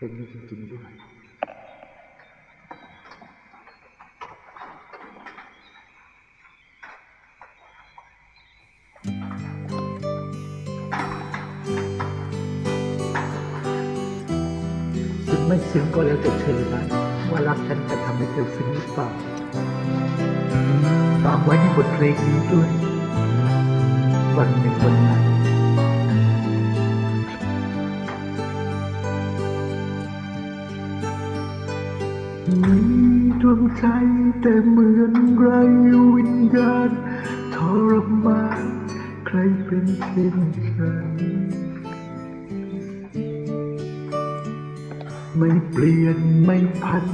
เพลงนี้จริงๆด้วยซึ้งไม่ซึ้งก็แล้วแต่เธอนะว่ารักฉันจะทำให้เธอซึ้งหรือเปล่าฝากไว้ในบทเพลงนี้ด้วยวันหนึ่งวันไหน ดวงใจแต่เหมือนไรวิญญาณทรมานใครเป็นเช่นฉันไม่เปลี่ยนไม่พัน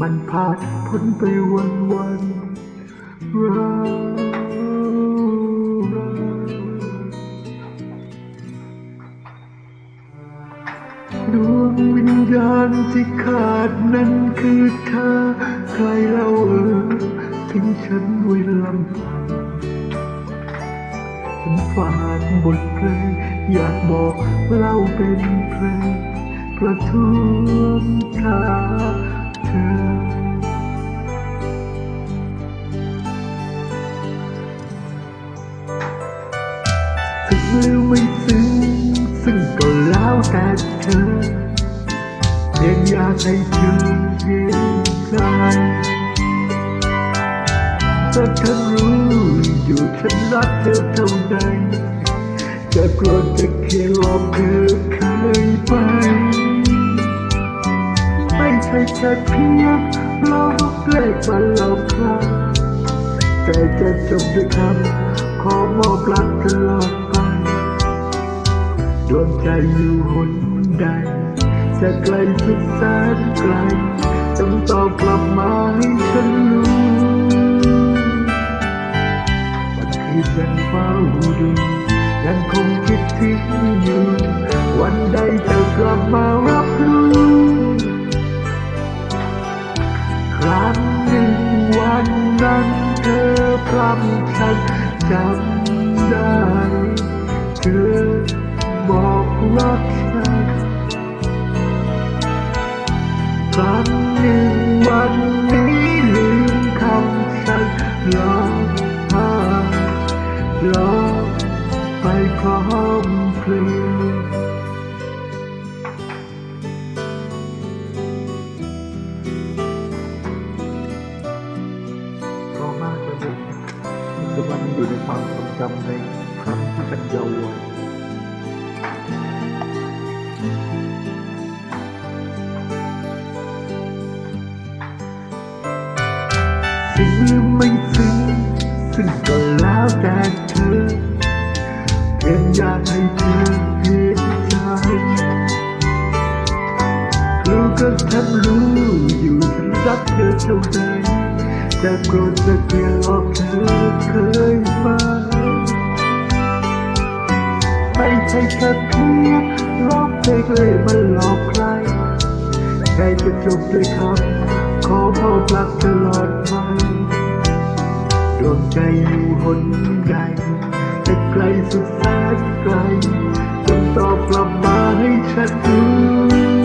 มันพาดพ้นไปวันวันรา ญญาณที่ขาดนั้นคือเธอ ใครเล่าเออทิ้งฉันไว้ลำพังฉันฝากบทเพลงอยากบอกเล่าเป็นเพลงประท้วงชาเธอหรือไม่ซึ้งซึ่งก็แล้วแต่เธอ ยงอยากให้เธอเห็นใจแต่ฉันรู้อยู่ฉันรักเธอเท่าใดจะโกรธจะเคียงหลอกเธอเคยไป ไม่ใช่แค่เพียงลอกเลขมาหลอกครแต่จะจบด้วยคำขอมอบรักตลอดไปดวงใจอยู่หนใด จะไกลสุดแสนไกลต้องตอบกลับมาให้ฉันรู้วันคืนยังเฝ้าดูยังคงคิดถึงอยู่ วันใดจะกลับมารับรู้ครั้งหนึ่งวันนั้นเธอพรำฉันจำได้เธอบอกรักฉัน ครั้งหนึ่งวันนี้ลืมคำฉันรองไห้ร้องไปพร้อมเพลงพราะมากเลยแต่ว่ามันอยู่ในความทรงจำในครั้งที่เป็นเยาว์วัย ซึ้งหรือไม่ซึ้งซึ่งก็แล้วแต่เธอเพียงอยากให้เธอเห็นใจรู้ก็ฉันรู้อยู่ฉันรักเธอเท่าใดจะโกรธจะเกลียดหลอกเธอเคยมาไม่ใช่แค่เพียงรองเพลงเลยมาหลอกใครแค่จะจบด้วยคำ ขอมอปลักตลอดไปดวงใจอยู่หนใดแต่ไกลสุดแสนไกลจงตอบกลับมาให้ฉันรู้